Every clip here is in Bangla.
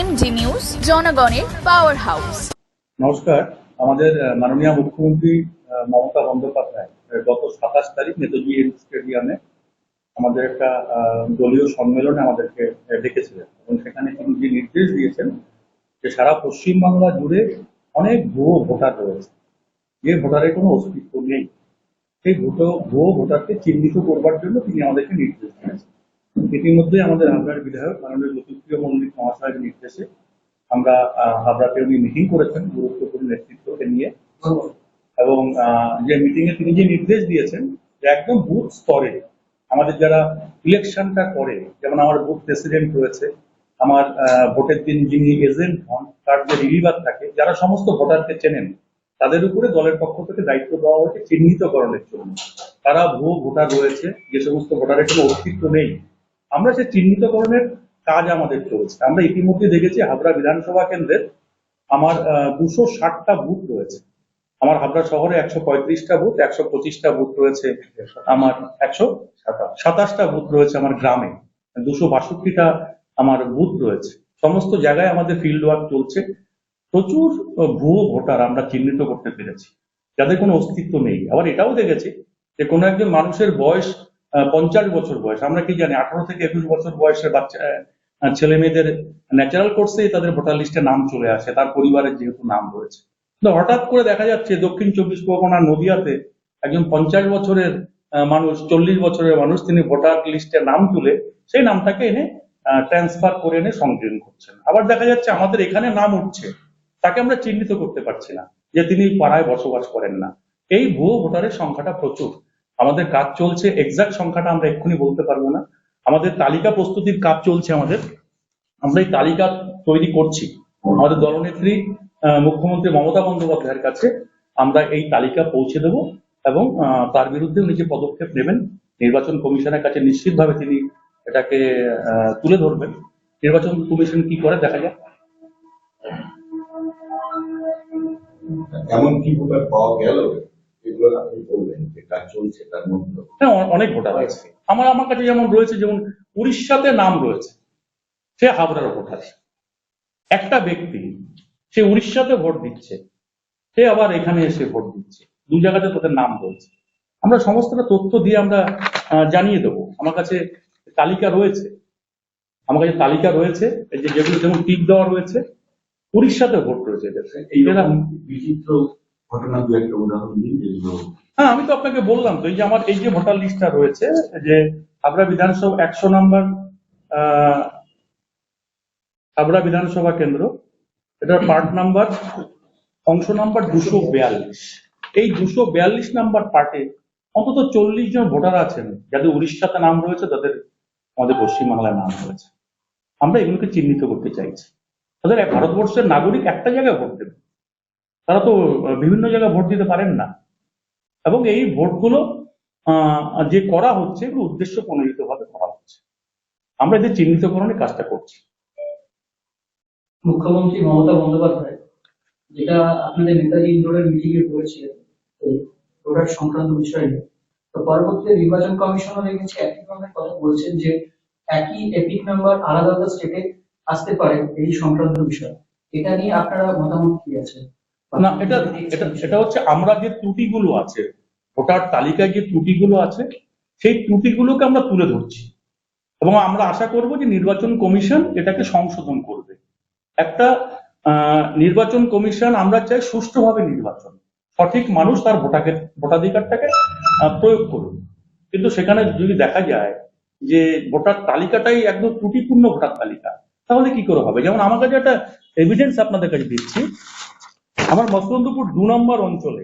এমজি নিউজ, জনগণের পাওয়ার হাউস নমস্কার, আমাদের মাননীয় মুখ্যমন্ত্রী মমতা বন্দ্যোপাধ্যায় গত সাতাশ তারিখ নেতাজি স্টেডিয়ামে আমাদের একটা দলীয় সম্মেলনে আমাদেরকে ডেকেছিলেন। এবং সেখানে তিনি যে নির্দেশ দিয়েছেন যে সারা পশ্চিমবাংলা জুড়ে অনেক ভুয়ো ভোটার রয়েছে। যে ভোটারের কোনো অস্তিত্ব নেই। সেই ভুটো, ভুয়ো ভোটারকে চিহ্নিত করবার জন্য তিনি আমাদেরকে নির্দেশ দিয়েছেন। ইতিমধ্যে আমাদের হাবড়ার বিধায়ক মাননীয় জ্যোতিপ্রিয় মল্লিক মহাশয়ের নির্দেশে আমরা হাবড়াতে উনি মিটিং করেছেন গুরুত্বপূর্ণ নেতৃত্বকে নিয়ে। এবং যে মিটিং এ তিনি যে নির্দেশ দিয়েছেন যে একদম বুথ স্তরে আমাদের যারা ইলেকশনটা করে, যেমন আমার বুথ প্রেসিডেন্ট রয়েছে, আমার ভোটের দিন যিনি এজেন্ট হন, তার যে রিলিভার থাকে, যারা সমস্ত ভোটারকে চেনেন, তাদের উপরে দলের পক্ষ থেকে দায়িত্ব দেওয়া হয়েছে, চিহ্নিতকরণের জন্য। তারা ভুয়ো ভোটার রয়েছে, যে সমস্ত ভোটারের কোনো অস্তিত্ব নেই। আমরা সে চিহ্নিতকরণের কাজ আমাদের চলছে। আমরা ইতিমধ্যে দেখেছি হাবড়া বিধানসভা কেন্দ্রের আমার দুশো ষাটটা বুথ রয়েছে। আমার হাবড়া শহরে একশো পঁয়ত্রিশটা বুথ, একশো পঁচিশটা বুথ রয়েছে আমার, একশো সাতাশটা বুথ রয়েছে আমার গ্রামে। দুশো বাষট্টিটা আমার বুথ রয়েছে। সমস্ত জায়গায় আমাদের ফিল্ড ওয়ার্ক চলছে। প্রচুর ভুয়ো ভোটার আমরা চিহ্নিত করতে পেরেছি। যাদের কোনো অস্তিত্ব নেই। আবার এটাও দেখেছি যে কোনো একজন মানুষের বয়স পঞ্চাশ বছর বয়স। আমরা কি জানি, আঠারো থেকে একুশ বছর বয়সের বাচ্চা ছেলে মেয়েদের ন্যাচারাল কোর্সেই তাদের ভোটার লিস্টে নাম চলে আসে, তার পরিবারের যেহেতু নাম রয়েছে। কিন্তু হঠাৎ করে দেখা যাচ্ছে, দক্ষিণ চব্বিশ পরগনার নদিয়াতে একজন পঞ্চাশ বছরের মানুষ, চল্লিশ বছরের মানুষ, তিনি ভোটার লিস্টে নাম তুলে সেই নামটাকে এনে ট্রান্সফার করে এনে সংযোজন করছেন। আবার দেখা যাচ্ছে আমাদের এখানে নাম উঠছে, তাকে আমরা চিহ্নিত করতে পারছি না, যে তিনি পাড়ায় বসবাস করেন না। এই ভুয়ো ভোটারের সংখ্যাটা প্রচুর। আমাদের কাজ চলছে এক্সাক্ট সংখ্যাটা আমরা এক্ষুনি বলতে পারব না। আমাদের তালিকা প্রস্তুতির কাজ চলছে আমাদের। আমরা এই তালিকা তৈরি করছি। আমাদের দলনেত্রী মুখ্যমন্ত্রী মমতা বন্দ্যোপাধ্যায়ের কাছে আমরা এই তালিকা পৌঁছে দেব এবং তার বিরুদ্ধে উনি যে পদক্ষেপ নেবেন। নির্বাচন কমিশনের কাছে নিশ্চিতভাবে তিনি এটাকে তুলে ধরবেন। নির্বাচন কমিশন কি করে দেখা যাক। এমন কি পাওয়া গেল? এগুলো আপনি বললেন যে কাজ চলছে তার মধ্যে হ্যাঁ অনেক ভোটার আছে। আমার আমার কাছে যেমন রয়েছে যেমন উড়িষ্যাতে নাম রয়েছে সে হাবড়ার ভোটার। একটা ব্যক্তি সে উড়িষ্যাতে ভোট দিচ্ছে সে আবার এখানে এসে ভোট দিচ্ছে। দু জায়গাতে তাদের নাম রয়েছে। আমরা সমস্তটা তথ্য দিয়ে আমরা আহ, জানিয়ে দেবো। আমার কাছে তালিকা রয়েছে। আমার কাছে তালিকা রয়েছে। এই যে যেগুলো যেমন টিক দেওয়া রয়েছে উড়িষ্যাতে ভোট রয়েছে। বিচিত্র ঘটনা দু একটা উদাহরণ দিন হ্যাঁ আমি তো আপনাকে বললাম তো, এই যে আমার, এই যে ভোটার লিস্টটা রয়েছে, যে হাবড়া বিধানসভা একশো নম্বর হাবড়া বিধানসভা কেন্দ্র, এটার পার্ট নাম্বার, অংশ নাম্বার দুশো বিয়াল্লিশ। এই দুশো বিয়াল্লিশ নাম্বার পার্টে অন্তত চল্লিশ জন ভোটার আছেন, যাদের উড়িষ্যাতে নাম রয়েছে, তাদের আমাদের পশ্চিমবাংলায় নাম রয়েছে। আমরা এগুলোকে চিহ্নিত করতে চাইছি। তাদের ভারতবর্ষের নাগরিক একটা জায়গায় ভোট দেবে তারা তো বিভিন্ন জায়গায় ভোট দিতে পারেন না। এবং এই ভোটগুলো যে করা হচ্ছে, এগুলো উদ্দেশ্য প্রণোদিত ভাবে করা হচ্ছে। আমরা এদের চিহ্নিতকরণের কাজটা করছি। মুখ্যমন্ত্রী মমতা বন্দ্যোপাধ্যায়, যেটা আপনাদের নেতাজি ইন্ডোরের মিটিং এ বলেছিলেন ভোটার সংক্রান্ত বিষয় তো পরবর্তীতে নির্বাচন কমিশনও দেখেছি, একই ধরনের কথা বলছেন যে একই এপিক নাম্বার আলাদা আলাদা স্টেটে আসতে পারে এই সংক্রান্ত বিষয়। এটা নিয়ে আপনারা মতামত কি আছে? না, এটা এটা হচ্ছে আমরা যে ত্রুটিগুলো আছে, ভোটার তালিকায় যে ত্রুটিগুলো আছে, সেই ত্রুটিগুলোকে আমরা তুলে ধরছি। এবং আমরা আশা করব যে নির্বাচন কমিশন এটাকে সংশোধন করবে। একটা নির্বাচন কমিশন আমরা চাই সুষ্ঠুভাবে নির্বাচন। সঠিক মানুষ তার ভোটাকে, ভোটাধিকারটাকে প্রয়োগ করুন কিন্তু সেখানে যদি দেখা যায় যে ভোটার তালিকাটাই একদম ত্রুটিপূর্ণ ভোটার তালিকা, তাহলে কি করে হবে? যেমন আমার কাছে একটা এভিডেন্স আপনাদের কাছে দিচ্ছি আমার মসলন্দপুর দু নম্বর অঞ্চলে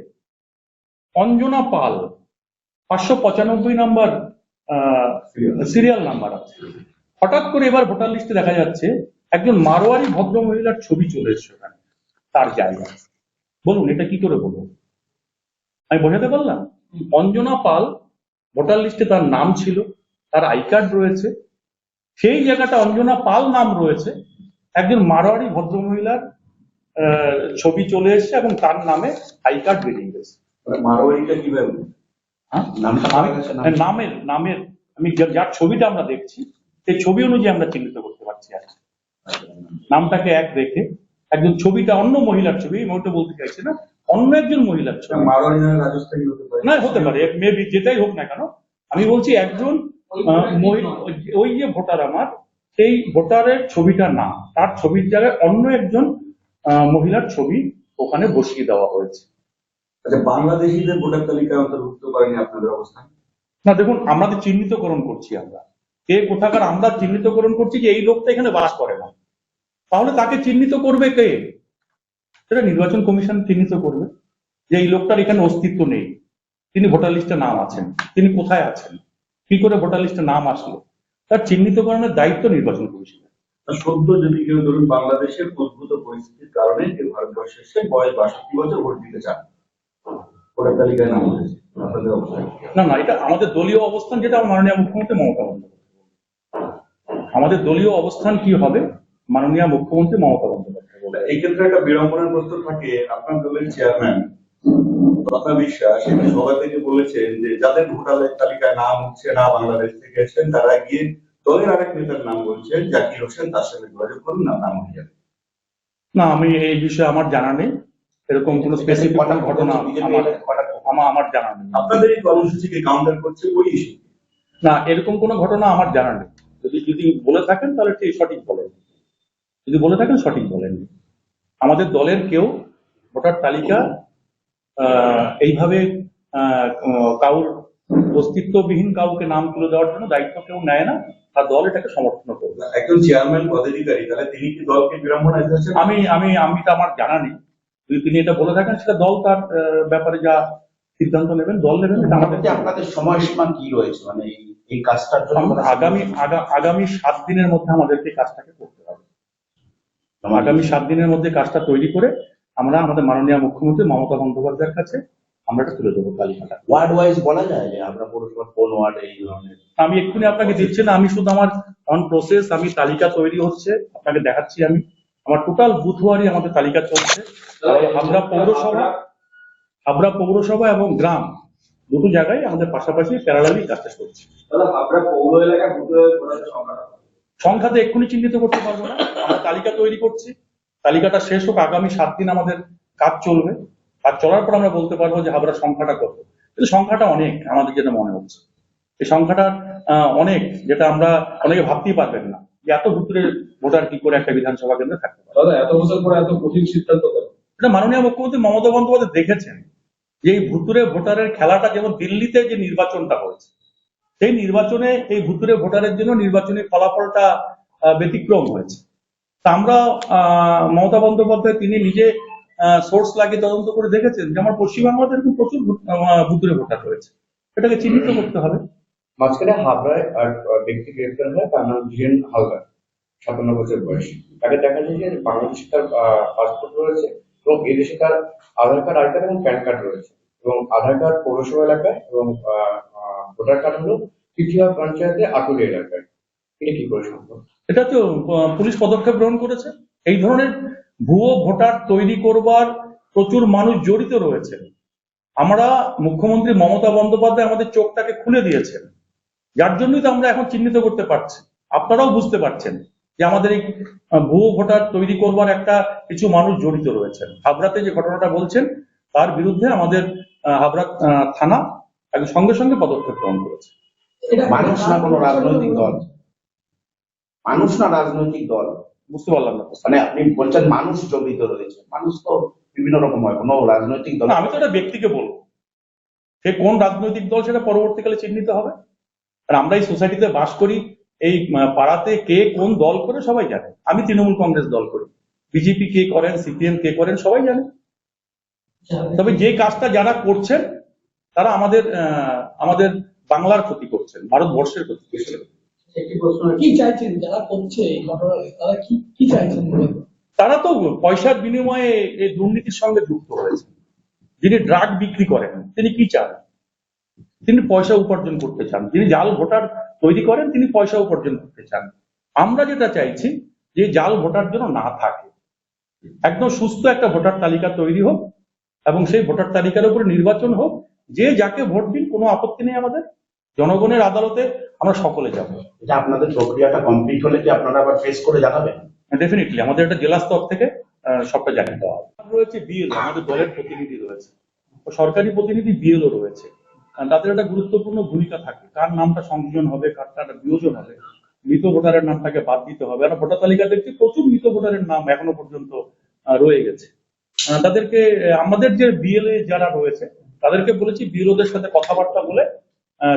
অঞ্জনা পাল পাঁচশো পঁচানব্বই নম্বর সিরিয়াল নাম্বার আছে। হঠাৎ করে এবার ভোটার লিস্টে দেখা যাচ্ছে একজন মারোয়ারি ভদ্র মহিলার ছবি চলে এসছে ওখানে তার জায়গায়। বলুন এটা কি করে বলুন আমি বোঝাতে পারলাম? অঞ্জনা পাল ভোটার লিস্টে তার নাম ছিল তার আই কার্ড রয়েছে সেই জায়গাটা অঞ্জনা পাল নাম রয়েছে একজন মারোয়ারি ভদ্র মহিলার আহ, ছবি চলে এসেছে এবং তার নামে আই কার্ড বেরিয়ে গেছে মারোয়ারিটা কীভাবে হ্যাঁ? নাম? নামের নামের আমি যার ছবিটা আমরা দেখছি সেই ছবি অনুযায়ী আমরা চিহ্নিত করতে পারছি আর। নামটাকে এক রেখে একজন ছবিটা অন্য মহিলার ছবি আমি ওটা বলতে চাইছি না অন্য একজন মহিলার ছবি না হতে পারে মেবি যেটাই হোক না কেন আমি বলছি একজন ওই- যে ভোটার আমার সেই ভোটারের ছবিটা না তার ছবির জায়গায় অন্য একজন মহিলার ছবি ওখানে বসিয়ে দেওয়া হয়েছে। আচ্ছা বাংলাদেশিদের ভোটার তালিকায় অন্তর্ভুক্ত করেনি আপনাদের অবস্থান না দেখুন আমরা তো চিহ্নিতকরণ করছি আমরা। কে কোথাকার আমরা চিহ্নিতকরণ করছি যে এই লোকটা এখানে বাস করে না। তাহলে তাকে চিহ্নিত করবে কে? সেটা নির্বাচন কমিশন চিহ্নিত করবে যে এই লোকটার এখানে অস্তিত্ব নেই। তিনি ভোটার লিস্টে নাম আছেন তিনি কোথায় আছেন কি করে ভোটার লিস্টে নাম আসলো? তার চিহ্নিতকরণের দায়িত্ব নির্বাচন কমিশনের। আর সদ্য যদি কেউ ধরুন বাংলাদেশের উদ্ভূত পরিস্থিতির কারণে কেউ ভারতবর্ষে এসে বয়স বাষট্টি বছর ভোট দিতে চান ভোটার তালিকায় নাম উঠেছে। আপনাদের অবস্থান না না এটা আমাদের দলীয় অবস্থান যেটা আমার মাননীয় মুখ্যমন্ত্রী মমতা বন্দ্যোপাধ্যায় আমাদের দলীয় অবস্থান কি হবে? মাননীয় মুখ্যমন্ত্রী মমতা বন্দ্যোপাধ্যায় এই ক্ষেত্রে একটা বিড়ম্বনার প্রশ্ন থাকে আপনার দলের চেয়ারম্যান তথা বিশ্বাস সভা থেকে বলেছেন যে যাদের ভোটার তালিকায় নাম উঠছে না বাংলাদেশ থেকে এসেছেন তারা গিয়ে দলের আরেক নেতার নাম বলছেন জাকির হোসেন তার সাথে যোগাযোগ করুন না নাম যাবে। না আমি এই বিষয়ে আমার জানা নেই। এরকম কোনো স্পেসিফিক ঘটনা আমার আমার আমার জানা নেই। আপনাদের এই কর্মসূচিকে কাউন্টার করছে ওই ইস্যু না এরকম কোনো ঘটনা আমার জানা নেই। যদি যদি বলে থাকেন তাহলে ঠিক সঠিক বলেন। যদি বলে থাকেন সঠিক বলেন। আমাদের দলের কেউ ভোটার তালিকা আহ, এইভাবে আহ, কাউর অস্তিত্ববিহীন কাউকে নাম তুলে দেওয়ার জন্য দায়িত্ব কেউ নেয় না। আর দল এটাকে সমর্থন করবে। একজন চেয়ারম্যান পদাধিকারী তাহলে তিনি কি দলকে বিড়ম্বনায় ফেলছেন আমি আমি আমি তো আমার জানা নেই। যদি তিনি এটা বলে থাকেন সেটা দল তার ব্যাপারে যা সিদ্ধান্ত নেবেন দল নেবেন এটা আমাদের মোটামুটি আপনাদের সময়সীমা কি রয়েছে? মানে এই- কাজটার জন্য আগামী আগা- আগামী সাত দিনের মধ্যে আমাদেরকে কাজটাকে করতে হবে। আগামী সাত দিনের মধ্যে কাজটা তৈরি করে আমরা আমাদের মাননীয় মুখ্যমন্ত্রী মমতা বন্দ্যোপাধ্যায়ের কাছে আমরা এটা তুলে দেবো তালিকাটা। ওয়ার্ড ওয়াইজ বলা যায় যে আমরা পৌরসভা কোন ওয়ার্ডে এই ধরনের আমি এক্ষুনি আপনাকে দিচ্ছি না আমি শুধু আমার অন প্রসেস আমি তালিকা তৈরি হচ্ছে আপনাকে দেখাচ্ছি আমি। আমার টোটাল বুথওয়ারি আমাদের তালিকা চলছে। আমরা পৌরসভা হাবড়া পৌরসভা এবং গ্রাম দুটো জায়গায় আমাদের পাশাপাশি প্যারালালি কাজটা সংখ্যা সংখ্যাতে এক্ষুনি চিহ্নিত করতে পারব না। আমরা তালিকা তৈরি করছি। তালিকাটা শেষ হোক আগামী সাত দিন আমাদের কাজ চলবে। কাজ চলার পর আমরা বলতে পারব যে হাবড়ার সংখ্যাটা কত? কিন্তু সংখ্যাটা অনেক আমাদের যেটা মনে হচ্ছে। এই সংখ্যাটা অনেক যেটা আমরা অনেকে ভাবতেই পারবেন না যে এত ভিতরে ভোটার কি করে একটা বিধানসভা কেন্দ্রে থাকতে পারে। দাদা এত বছর পরে এত কঠিন সিদ্ধান্ত এটা মাননীয় মুখ্যমন্ত্রী মমতা বন্দ্যোপাধ্যায় দেখেছেন যে এই ভুতুরে ভোটারের খেলাটা যেমন দিল্লিতে যে নির্বাচনটা হয়েছে সেই নির্বাচনে এই ভুতুরে ভোটারের জন্য নির্বাচনী ফলাফলটা ব্যতিক্রম হয়েছে। তা আমরা আহ, মমতা বন্দ্যোপাধ্যায় তিনি নিজে সোর্স লাগিয়ে তদন্ত করে দেখেছেন যে আমার পশ্চিমবাংলাতে এরকম প্রচুর ভুতুরে ভোটার রয়েছে। এটাকে চিহ্নিত করতে হবে। মাঝখানে হাবড়ায় আর ব্যক্তি গ্রেফতার হয় তার নাম ধীরেন হালদার সাতান্ন বছর বয়স। তাকে দেখা যায় যে বাংলাদেশে তার পাসপোর্ট রয়েছে এবং এদেশে তার আধার কার্ড আই কার্ড এবং প্যান কার্ড রয়েছে। এবং আধার কার্ড পৌরসভা এলাকায় এবং ভোটার কার্ড হলো তৃতীয় পঞ্চায়েতে আটুলি এলাকায়। এটা কি করে সম্ভব? এটা তো পুলিশ পদক্ষেপ গ্রহণ করেছে। এই ধরনের ভুয়ো ভোটার তৈরি করবার প্রচুর মানুষ জড়িত রয়েছে আমরা মুখ্যমন্ত্রী মমতা বন্দ্যোপাধ্যায় আমাদের চোখটাকে খুলে দিয়েছেন। যার জন্যই তো আমরা এখন চিহ্নিত করতে পারছি। আপনারাও বুঝতে পারছেন যে আমাদের এই ভুয়ো ভোটার তৈরি করবার একটা কিছু মানুষ জড়িত রয়েছেন। হাবড়াতে যে ঘটনাটা বলছেন তার বিরুদ্ধে আমাদের আহ, হাবড়া আহ, থানা একদম সঙ্গে সঙ্গে পদক্ষেপ গ্রহণ করেছে। মানুষ না কোনো রাজনৈতিক দল। মানুষ না রাজনৈতিক দল। বুঝতে পারলাম না। মানে আপনি বলছেন মানুষ জড়িত রয়েছে। মানুষ তো বিভিন্ন রকম হয় কোনো রাজনৈতিক দল আমি তো এটা ব্যক্তিকে বলব। সে কোন রাজনৈতিক দল সেটা পরবর্তীকালে চিহ্নিত হবে? আর আমরা এই সোসাইটিতে বাস করি, এই পাড়াতে কে কোন দল করে সবাই জানে। আমি তৃণমূল কংগ্রেস দল করি। বিজেপি কে করেন, সিপিএম কে করেন, সবাই জানে। তবে যে কাজটা যারা করছেন, তারা আমাদের আমাদের বাংলার ক্ষতি করছেন, ভারতবর্ষের ক্ষতি করছেন। একটি প্রশ্ন কি চাইছেন? যারা করছে এই ঘটনা তারা কি কি চাইছেন তারা তো পয়সার বিনিময়ে এই দুর্নীতির সঙ্গে যুক্ত হয়েছে যিনি ড্রাগ বিক্রি করেন তিনি কি চান? তিনি পয়সা উপার্জন করতে চান। যিনি জাল ভোটার তৈরি করেন তিনি পয়সা উপার্জন করতে চান। আমরা যেটা চাইছি যে জাল ভোটার যেন না থাকে। একদম সুস্থ একটা ভোটার তালিকা তৈরি হোক এবং সেই ভোটার তালিকার উপরে নির্বাচন হোক যে যাকে ভোট দিন কোনো আপত্তি নেই আমাদের। জনগণের আদালতে আমরা সকলে যাব। এটা আপনাদের প্রক্রিয়াটা কমপ্লিট হলে কি আপনারা আবার ফেস করে জানাবেন? ডেফিনেটলি আমাদের একটা জেলা স্তর থেকে আহ, সবটা জানিয়ে দেওয়া হবে। রয়েছে বিএলও আমাদের দলের প্রতিনিধি রয়েছে। তো সরকারি প্রতিনিধি বিএলও রয়েছে। আর তাদের একটা গুরুত্বপূর্ণ ভূমিকা থাকে। কার নামটা সংযোজন হবে কারটা একটা বিয়োজন হবে? মৃত ভোটারের নামটাকে বাদ দিতে হবে। আমরা ভোটার তালিকা দেখছি প্রচুর মৃত ভোটারের নাম এখনও পর্যন্ত রয়ে গেছে। আহ, তাদেরকে আমাদের যে বিএলএ যারা রয়েছে তাদেরকে বলেছি বিএলওদের সাথে কথাবার্তা বলে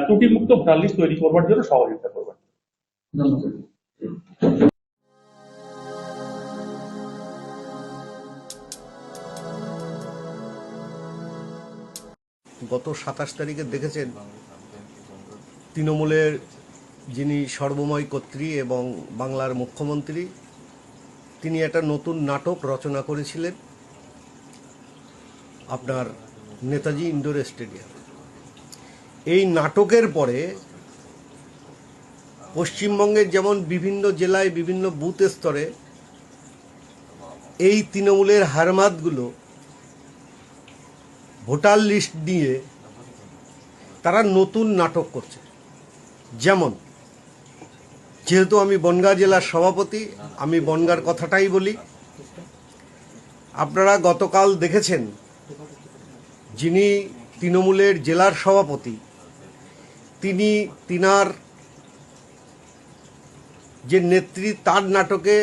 ত্রুটি মুক্ত ভোটার লিস্ট তৈরি করবার জন্য সহযোগিতা করবেন। গত সাতাশ তারিখে দেখেছেন, তৃণমূলের যিনি সর্বময় কর্ত্রী এবং বাংলার মুখ্যমন্ত্রী, তিনি একটা নতুন নাটক রচনা করেছিলেন, আপনার নেতাজি ইন্ডোর স্টেডিয়াম। এই নাটকের পরে পশ্চিমবঙ্গের যেমন বিভিন্ন জেলায় বিভিন্ন বুথ স্তরে এই তৃণমূলের হারমাতগুলো ভোটার লিস্ট নিয়ে তারা নতুন নাটক করছে। যেমন, যেহেতু আমি বনগাঁ জেলার সভাপতি, আমি বনগাঁর কথাটাই বলি। আপনারা গতকাল দেখেছেন যিনি তৃণমূলের জেলার সভাপতি তিনি, তিনার যে নেত্রী, তার নাটকে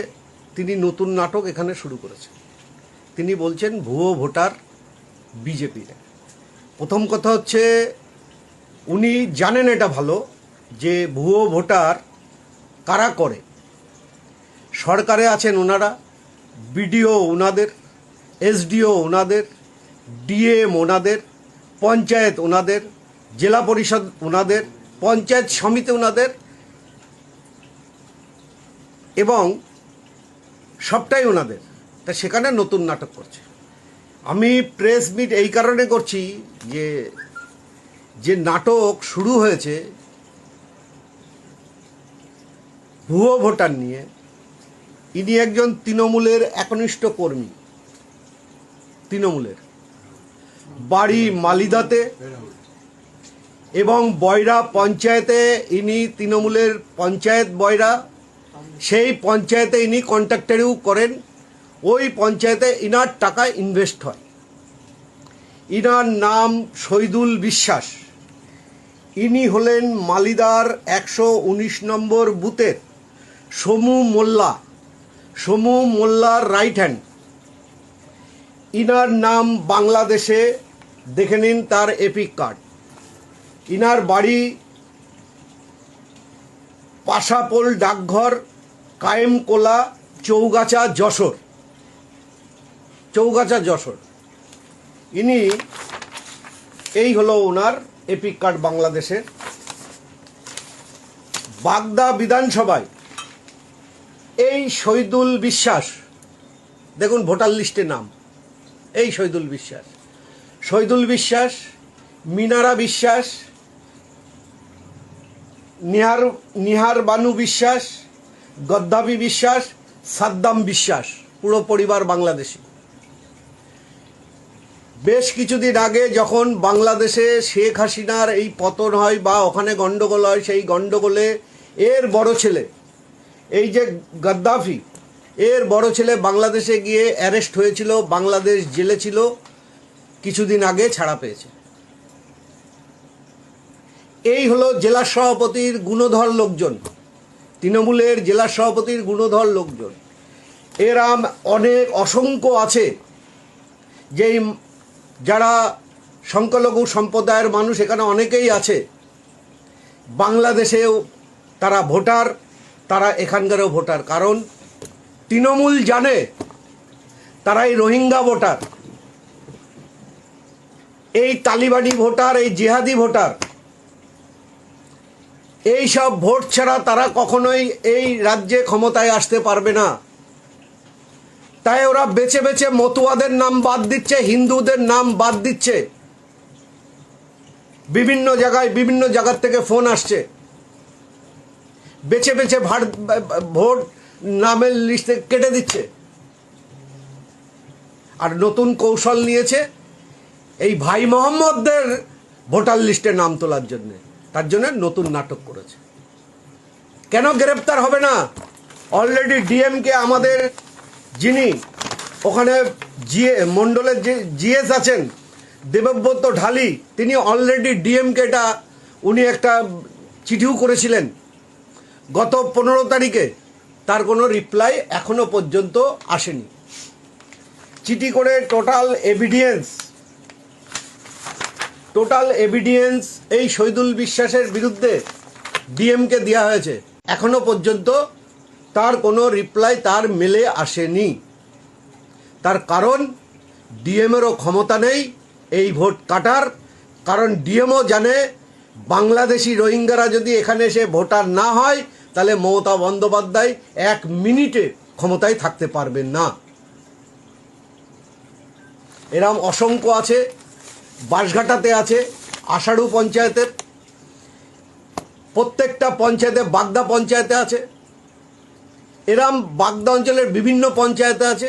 তিনি নতুন নাটক এখানে শুরু করেছেন। তিনি বলছেন, ভুয়ো ভোটার বিজেপির প্রথম কথা হচ্ছে, উনি জানেন এটা ভালো যে ভুয়ো ভোটার কারা করে। সরকারে আছেন ওনারা, বিডিও ওনাদের, এসডিও ওনাদের, ডিএম ওনাদের, পঞ্চায়েত ওনাদের জেলা পরিষদ ওনাদের পঞ্চায়েত সমিতি ওনাদের এবং সবটাই ওনাদের তা সেখানে নতুন নাটক করছে। আমি প্রেস মিট এই কারণে করছি যে যে নাটক শুরু হয়েছে ভুয়ো ভোটার নিয়ে, ইনি একজন তৃণমূলের একনিষ্ঠ কর্মী, তৃণমূলের। বাড়ি মালিদাতে এবং বয়রা পঞ্চায়েতে ইনি তৃণমূলের পঞ্চায়েত বয়রা, সেই পঞ্চায়েতে ইনি কন্ট্রাক্টারিও করেন। ওই পঞ্চায়েতে ইনার টাকা ইনভেস্ট হয়। ইনার নাম শহীদুল বিশ্বাস। ইনি হলেন মালিদার একশো উনিশ নম্বর বুথের সমু মোল্লা। সমু মোল্লার রাইট হ্যান্ড ইনার নাম বাংলাদেশে, দেখে নিন তার এপিক কার্ড ইনার বাড়ি পাশাপোল ডাকঘর, কায়েমকোলা, চৌগাছা, যশোর। চৌগাছা, যশোর। ইনি এই হলো ওনার এপিক কার্ড বাংলাদেশের। বাগদা বিধানসভায় এই শহীদুল বিশ্বাস, দেখুন ভোটার লিস্টে নাম, এই শহীদুল বিশ্বাস। শহীদুল বিশ্বাস, মিনারা বিশ্বাস নিহার নিহার বানু বিশ্বাস, গদ্দাফি বিশ্বাস, সাদ্দাম বিশ্বাস, পুরো পরিবার বাংলাদেশি। বেশ কিছুদিন আগে যখন বাংলাদেশে শেখ হাসিনার এই পতন হয় বা ওখানে গন্ডগোল হয়, সেই গন্ডগোলে এর বড় ছেলে, এই যে গাদ্দাফি, এর বড় ছেলে বাংলাদেশে গিয়ে অ্যারেস্ট হয়েছিল, বাংলাদেশ জেলে ছিল, কিছুদিন আগে ছাড়া পেয়েছে। এই হলো জেলা সভাপতির গুণধর লোকজন। তৃণমূলের জেলা সভাপতির গুণধর লোকজন। এরাম অনেক অসংখ্য আছে। যেই যারা সংখ্যালঘু সম্প্রদায়ের মানুষ এখানে অনেকেই আছে। বাংলাদেশেও তারা ভোটার, তারা এখানকারও ভোটার। কারণ তৃণমূল জানে তারাই রোহিঙ্গা ভোটার। এই তালিবানি ভোটার, এই জেহাদি ভোটার এই সব ভোট ছাড়া তারা কখনোই এই রাজ্যে ক্ষমতায় আসতে পারবে না। তাই ওরা বেছে বেছে মতুয়াদের নাম বাদ দিচ্ছে, হিন্দুদের নাম বাদ দিচ্ছে। বিভিন্ন জায়গায় বিভিন্ন জায়গার থেকে ফোন আসছে। বেছে বেছে ভাট- ভোট নামের লিস্টে কেটে দিচ্ছে। আর নতুন কৌশল নিয়েছে এই ভাই মোহাম্মদদের ভোটার লিস্টে নাম তোলার জন্য। তার জন্য নতুন নাটক করেছে। কেন গ্রেপ্তার হবে না? অলরেডি ডিএমকে আমাদের যিনি ওখানে জিএ মণ্ডলের যে জিএস আছেন, দেবব্রত ঢালি, তিনি অলরেডি ডিএমকেটা উনি একটা চিঠিও করেছিলেন। গত পনেরো তারিখে তার কোনো রিপ্লাই এখনও পর্যন্ত আসেনি। চিঠি করে টোটাল এভিডিয়েন্স টোটাল এভিডিয়েন্স এই শহীদুল বিশ্বাসের বিরুদ্ধে ডিএমকে দেওয়া হয়েছে। এখনও পর্যন্ত তার কোনো রিপ্লাই তার মেলে আসেনি। তার কারণ ডিএমেরও ক্ষমতা নেই এই ভোট কাটার। কারণ ডিএমও জানে বাংলাদেশি রোহিঙ্গারা যদি এখানে এসে ভোটার না হয়, তাহলে মমতা বন্দ্যোপাধ্যায় এক মিনিটে ক্ষমতায় থাকতে পারবেন না। এরম অসংখ্য আছে। বাঁশঘাটাতে আছে, আষাঢ়ু পঞ্চায়েতের। প্রত্যেকটা পঞ্চায়েতে, বাগদা পঞ্চায়েতে আছে। এরম বাগদা অঞ্চলের বিভিন্ন পঞ্চায়েতে আছে।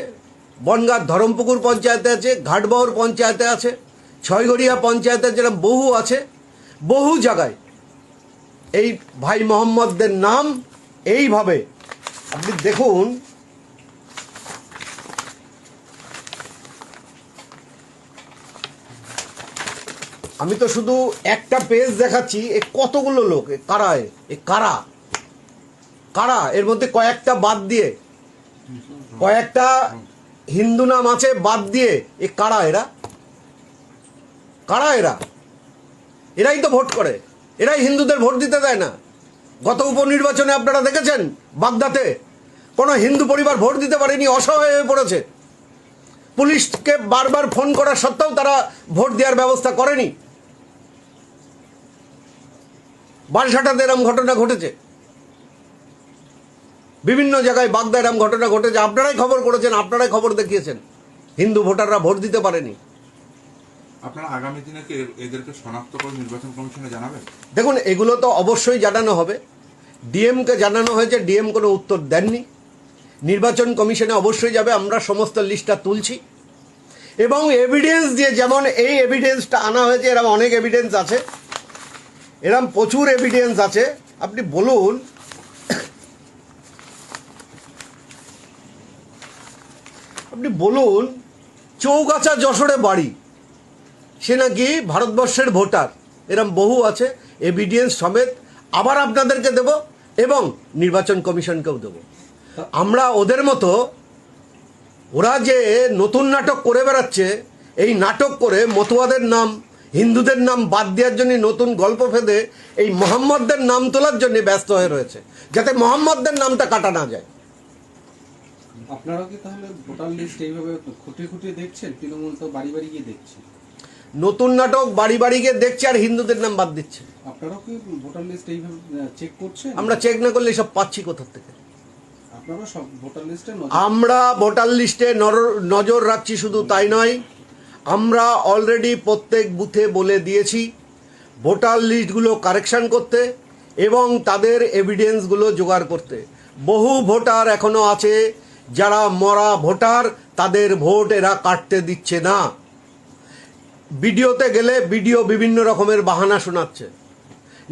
বনগাঁ ধরমপুকুর পঞ্চায়েতে আছে, ঘাটবহর পঞ্চায়েতে আছে ছয়গড়িয়া পঞ্চায়েতে যেরকম বহু আছে। বহু জায়গায় এই ভাই মোহাম্মদদের নাম এইভাবে। আপনি দেখুন আমি তো শুধু একটা পেজ দেখাচ্ছি, এ কতগুলো লোক? এ কারা এ? কারা? কারা? এর মধ্যে কয়েকটা বাদ দিয়ে। কয়েকটা হিন্দু নাম আছে, বাদ দিয়ে। এ কারা এরা? কারা এরা? এরাই তো ভোট করে। এরাই হিন্দুদের ভোট দিতে দেয় না। গত উপনির্বাচনে আপনারা দেখেছেন, বাগদাতে কোনো হিন্দু পরিবার ভোট দিতে পারেনি, অসহায় হয়ে পড়েছে। পুলিশকে বারবার ফোন করা সত্ত্বেও তারা ভোট দেওয়ার ব্যবস্থা করেনি। বালসাটাতে এরম ঘটনা ঘটেছে। বিভিন্ন জায়গায় বাগদা এরম ঘটনা ঘটেছে। আপনারাই খবর করেছেন আপনারাই খবর দেখিয়েছেন। হিন্দু ভোটাররা ভোট দিতে পারেনি। আপনারা আগামী দিনে কি এদেরকে শনাক্ত করে নির্বাচন কমিশনে জানাবেন? দেখুন এগুলো তো অবশ্যই জানানো হবে। ডিএমকে জানানো হয়েছে ডিএম কোনো উত্তর দেননি। নির্বাচন কমিশনে অবশ্যই যাবে আমরা সমস্ত লিস্টটা তুলছি। এবং এভিডেন্স দিয়ে যেমন এই এভিডেন্সটা আনা হয়েছে এরকম অনেক এভিডেন্স আছে। এরকম প্রচুর এভিডেন্স আছে। আপনি বলুন। আপনি বলুন, চৌগাছা যশোরে বাড়ি। সে নাকি ভারতবর্ষের ভোটার। এরম বহু আছে এভিডেন্স সমেত। আবার আপনাদেরকে দেব এবং নির্বাচন কমিশনকেও দেব। আমরা ওদের মতো, ওরা যে নতুন নাটক করে বেড়াচ্ছে, এই নাটক করে মতুয়াদের নাম হিন্দুদের নাম বাদ দেওয়ার জন্য নতুন গল্প ফেদে এই মোহাম্মদদের নাম তোলার জন্য ব্যস্ত হয়ে রয়েছে যাতে মোহাম্মদদের নামটা কাটা না যায়। আপনারা কি তাহলে ভোটার লিস্ট এইভাবে খুঁটিয়ে খুঁটিয়ে দেখছেন? তৃণমূল তো বাড়ি বাড়ি গিয়ে দেখছে। নতুন নাটক বাড়ি বাড়ি গিয়ে দেখছে আর হিন্দুদের নাম বাদ দিচ্ছে। আপনারাও কি ভোটার লিস্ট এইভাবে চেক করছেন? আমরা চেক না করলে সব পাচ্ছি কোথা থেকে? আমরা ভোটার লিস্টে নজর রাখছি শুধু তাই নয় আমরা অলরেডি প্রত্যেক বুথে বলে দিয়েছি, ভোটার লিস্টগুলো কারেকশান করতে এবং তাদের এভিডেন্সগুলো জোগাড় করতে। বহু ভোটার এখনও আছে, যারা মরা ভোটার, তাদের ভোট এরা কাটতে দিচ্ছে না। ভিডিওতে গেলে ভিডিও বিভিন্ন রকমের বাহানা শোনাচ্ছে।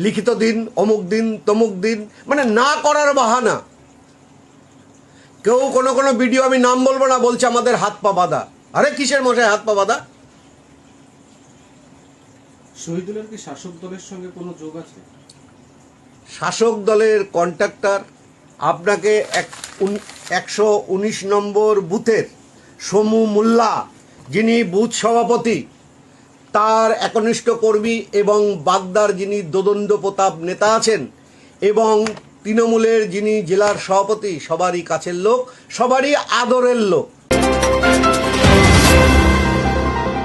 লিখিত দিন, অমুক দিন, তমুক দিন মানে না করার বাহানা। কেউ কোনো কোনো ভিডিও আমি নাম বলব না, বলছে আমাদের হাত পা বাঁধা। আরে কিসের মশাই হাত পা বাঁধা? শহীদুলের কি শাসক দলের সঙ্গে কোনো যোগ আছে? শাসক দলের কন্ট্রাক্টর আপনাকে এক একশো উনিশ নম্বর বুথের সমু মোল্লা যিনি বুথ সভাপতি তার একনিষ্ঠ কর্মী এবং বাগদার যিনি দোদণ্ড প্রতাপ নেতা আছেন এবং তৃণমূলের যিনি জেলার সভাপতি সবারই কাছের লোক সবারই আদরের লোক।